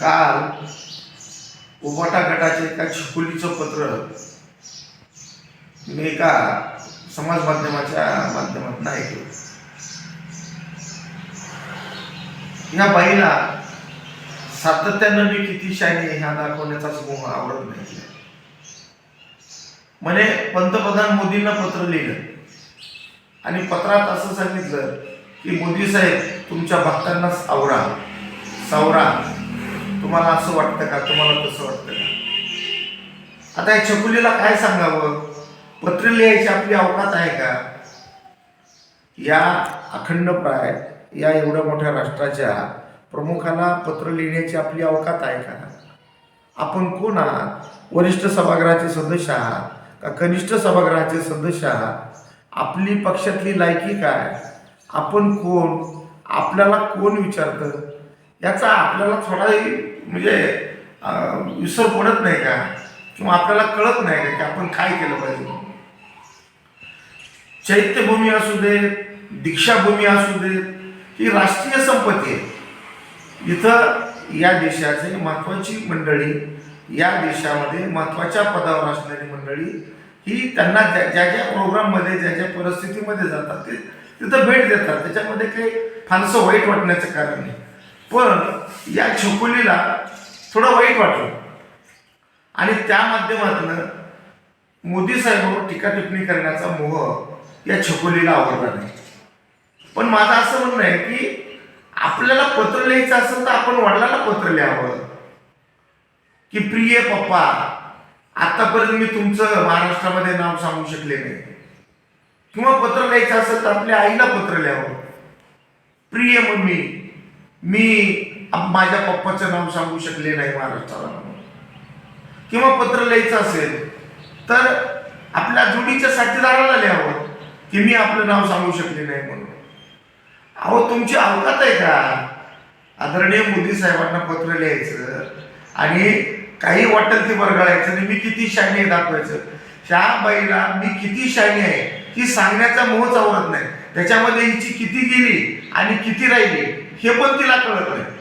काल उबाटा गटाचे एका छकुलीचं पत्र मी एका समाज माध्यमाच्या माध्यमातून ऐकलं. या बाईला सातत्यानं मी किती शाने ह्या दाखवण्याचा समूह आवडत नाही. म्हणे पंतप्रधान मोदींना पत्र लिहिलं. आणि पत्रात असं सांगितलं की मोदी साहेब तुमच्या भक्तांना आवरा सावरा. तुम्हाला असं वाटतं का? तुम्हाला तसं वाटतं का? आता या छकुलीला काय सांगावं? पत्र लिहायची आपली अवकात आहे का? या अखंड प्राय या एवढ्या मोठ्या राष्ट्राच्या प्रमुखाला पत्र लिहिण्याची आपली अवकात आहे का? आपण कोण आहात? वरिष्ठ सभागृहाचे सदस्य आहात का कनिष्ठ सभागृहाचे सदस्य आहात? आपली पक्षातली लायकी काय? आपण कोण? आपल्याला कोण विचारतं? याचा आपल्याला थोडाही म्हणजे विसर पडत नाही का? किंवा आपल्याला कळत नाही का की आपण काय केलं पाहिजे? चैत्यभूमी असू दे दीक्षाभूमी असू दे ही राष्ट्रीय संपत्ती आहे. इथं या देशाचे महत्वाची मंडळी या देशामध्ये महत्त्वाच्या पदावर असणारी मंडळी ही त्यांना ज्या ज्या ज्या प्रोग्राममध्ये ज्या ज्या परिस्थितीमध्ये जातात ते तिथं भेट देतात. त्याच्यामध्ये काही फारसं वाईट वाटण्याचं कारण नाही. पण या छकुलीला थोडं वाईट वाटलं. आणि त्या माध्यमातून मोदी साहेबांवर टीका टिप्पणी करण्याचा मोह या छकोलीला आवडला नाही. पण माझं असं म्हणणं आहे की आपल्याला पत्र लिहायचं असेल तर आपण वडिलांना पत्र लिहावं. की प्रिय पप्पा आतापर्यंत मी तुमचं महाराष्ट्रामध्ये नाव सांगू शकले नाही. किंवा पत्र लिहायचं असेल तर आपल्या आईला पत्र लिहावं. प्रिय मम्मी मी आप- माझ्या पप्पाचं नाव सांगू शकले नाही महाराष्ट्राला म्हणून किंवा पत्र लिहायचं असेल तर आपल्या जोडीच्या साथीदाराला लिहावं की मी आपलं नाव सांगू शकले नाही म्हणून. अहो तुमची अवकात आहे का? आदरणीय मोदी साहेबांना पत्र लिहायचं आणि काही वाटेल ते बरगळायचं आणि मी किती शायनी आहे दाखवायचं. ह्या बाईला मी किती शायनी आहे ती सांगण्याचा मोहच आवडत नाही. त्याच्यामध्ये हिची किती गेली आणि किती राहिली? हे पण तिला कळत नाही.